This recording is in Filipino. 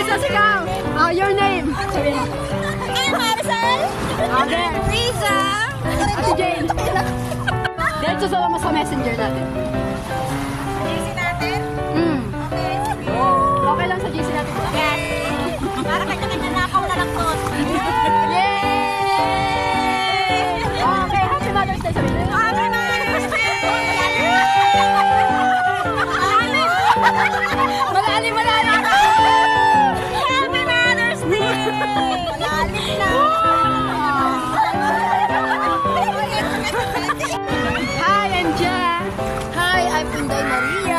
magsasigaw. Oh, your name. Sabi na. I'm Harrison. Okay. Riza. Ate Jane. Diretso sa mas sa messenger natin. JC natin? Mm. Okay. Okay lang sa JC natin. Yes. Para kanya-kanya na ako na lang to. Yay! Okay, happy Mother's Day sabi na. Happy Mother's Malalim, malalim! Hi, I'm Inday Maria.